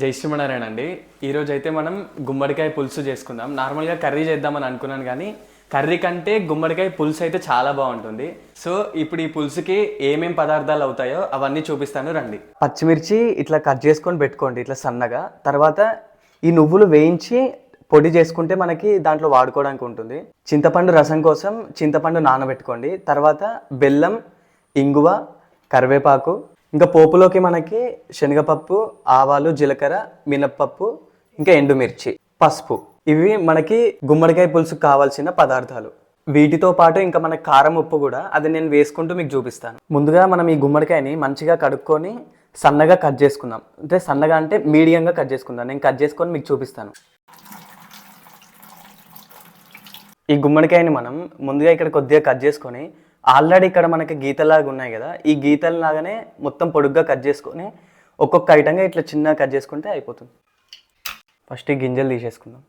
జై శ్రీమనారాయణ అండి. ఈరోజు అయితే మనం గుమ్మడికాయ పులుసు చేసుకుందాం. నార్మల్గా కర్రీ చేద్దామని అనుకున్నాను కానీ కర్రీ కంటే గుమ్మడికాయ పులుసు అయితే చాలా బాగుంటుంది. సో ఇప్పుడు ఈ పులుసుకి ఏమేం పదార్థాలు అవుతాయో అవన్నీ చూపిస్తాను. రండి. పచ్చిమిర్చి ఇట్లా కట్ చేసుకొని పెట్టుకోండి ఇట్లా సన్నగా. తర్వాత ఈ నువ్వులు వేయించి పొడి చేసుకుంటే మనకి దాంట్లో వాడుకోవడానికి ఉంటుంది. చింతపండు రసం కోసం చింతపండు నానబెట్టుకోండి. తర్వాత బెల్లం ఇంగువ కరివేపాకు ఇంకా పోపులోకి మనకి శనగపప్పు ఆవాలు జీలకర్ర మినప్పప్పు ఇంకా ఎండుమిర్చి పసుపు. ఇవి మనకి గుమ్మడికాయ పులుసుకు కావాల్సిన పదార్థాలు. వీటితో పాటు ఇంకా మనకి కారం ఉప్పు కూడా అది నేను వేసుకుంటూ మీకు చూపిస్తాను. ముందుగా మనం ఈ గుమ్మడికాయని మంచిగా కడుక్కొని సన్నగా కట్ చేసుకుందాం. అంటే సన్నగా అంటే మీడియంగా కట్ చేసుకుందాం. నేను కట్ చేసుకొని మీకు చూపిస్తాను. ఈ గుమ్మడికాయని మనం ముందుగా ఇక్కడ కొద్దిగా కట్ చేసుకొని ఆల్రెడీ ఇక్కడ మనకి గీతలాగా ఉన్నాయి కదా. ఈ గీతల లాగానే మొత్తం పొడుగ్గా కట్ చేసుకొని ఒక్కొక్క ఐటంగా ఇట్లా చిన్నగా కట్ చేసుకుంటే అయిపోతుంది. ఫస్ట్ ఈ గింజలు తీసేసుకుందాం.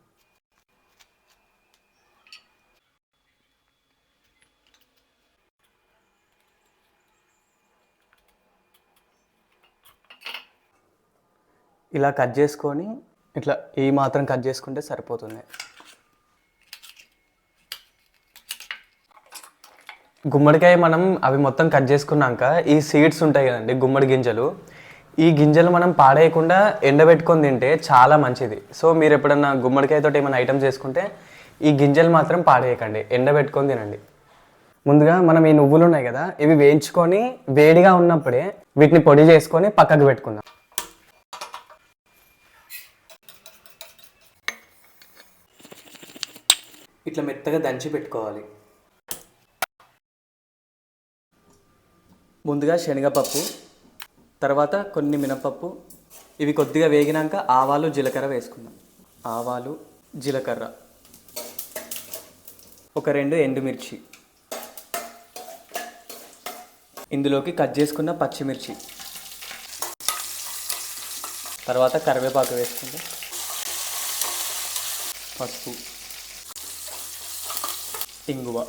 ఇలా కట్ చేసుకొని ఇట్లా ఈ మాత్రం కట్ చేసుకుంటే సరిపోతుంది. గుమ్మడికాయ మనం అవి మొత్తం కట్ చేసుకున్నాక ఈ సీడ్స్ ఉంటాయి కదండి గుమ్మడి గింజలు. ఈ గింజలు మనం పాడేయకుండా ఎండబెట్టుకొని తింటే చాలా మంచిది. సో మీరు ఎప్పుడన్నా గుమ్మడికాయతో ఏమైనా ఐటమ్ చేసుకుంటే ఈ గింజలు మాత్రం పాడేయకండి ఎండబెట్టుకొని తినండి. ముందుగా మనం ఈ నువ్వులు ఉన్నాయి కదా ఇవి వేయించుకొని వేడిగా ఉన్నప్పుడే వీటిని పొడి చేసుకొని పక్కకు పెట్టుకుందాం. ఇట్లా మెత్తగా దంచి పెట్టుకోవాలి. ముందుగా శనగపప్పు తర్వాత కొన్ని మినపప్పు ఇవి కొద్దిగా వేగినాక ఆవాలు జీలకర్ర వేసుకుందాం. ఆవాలు జీలకర్ర. ఒక రెండు ఎండుమిర్చి. ఇందులోకి కట్ చేసుకున్న పచ్చిమిర్చి. తర్వాత కరివేపాకు వేసుకుందాం. పసుపు. ఇంగువ.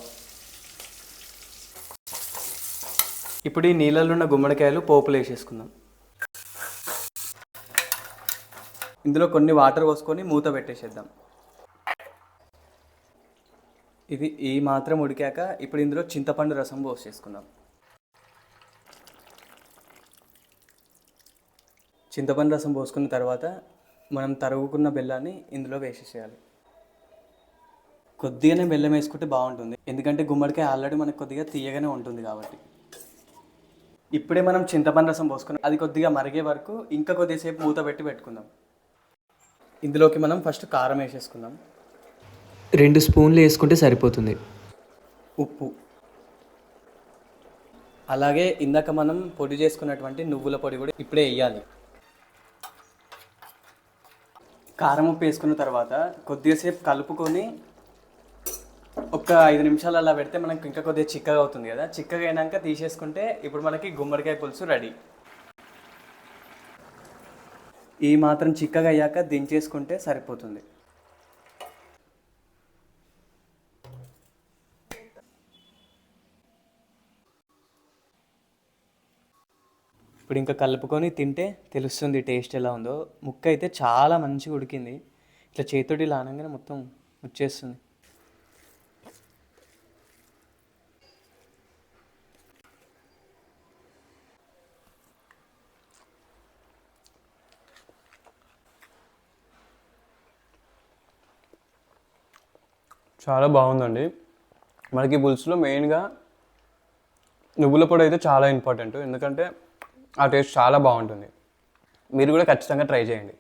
ఇప్పుడు ఈ నీళ్ళలో ఉన్న గుమ్మడికాయలు పోపులు వేసేసుకుందాం. ఇందులో కొన్ని వాటర్ పోసుకొని మూత పెట్టేసేద్దాం. ఇది ఈ మాత్రం ఉడికాక ఇప్పుడు ఇందులో చింతపండు రసం పోసేసుకుందాం. చింతపండు రసం పోసుకున్న తర్వాత మనం తరుగుకున్న బెల్లాన్ని ఇందులో వేసేసేయాలి. కొద్దిగానే బెల్లం వేసుకుంటే బాగుంటుంది. ఎందుకంటే గుమ్మడికాయ ఆల్రెడీ మనకు కొద్దిగా తీయగానే ఉంటుంది కాబట్టి. ఇప్పుడే మనం చింతపండు రసం పోసుకున్నాం. అది కొద్దిగా మరిగే వరకు ఇంకా కొద్దిసేపు మూత పెట్టి పెట్టుకుందాం. ఇందులోకి మనం ఫస్ట్ కారం వేసేసుకుందాం. రెండు స్పూన్లు వేసుకుంటే సరిపోతుంది. ఉప్పు. అలాగే ఇందాక మనం పొడి చేసుకున్నటువంటి నువ్వుల పొడి కూడా ఇప్పుడే వేయాలి. కారం ఉప్పు వేసుకున్న తర్వాత కొద్దిసేపు కలుపుకొని ఒక ఐదు నిమిషాలు అలా పెడితే మనకి ఇంకా కొద్దిగా చిక్కగా అవుతుంది కదా. చిక్కగా అయినాక తీసేసుకుంటే ఇప్పుడు మనకి గుమ్మడికాయ పులుసు రెడీ. ఈ మాత్రం చిక్కగా అయ్యాక దించేసుకుంటే సరిపోతుంది. ఇప్పుడు ఇంకా కలుపుకొని తింటే తెలుస్తుంది టేస్ట్ ఎలా ఉందో. ముక్క అయితే చాలా మంచిగా ఉడికింది. ఇట్లా చేతితోటి ఇలా అనగానే మొత్తం వచ్చేస్తుంది. చాలా బాగుందండి. మనకి పులుసులో మెయిన్గా నువ్వుల పొడి అయితే చాలా ఇంపార్టెంట్. ఎందుకంటే ఆ టేస్ట్ చాలా బాగుంటుంది. మీరు కూడా ఖచ్చితంగా ట్రై చేయండి.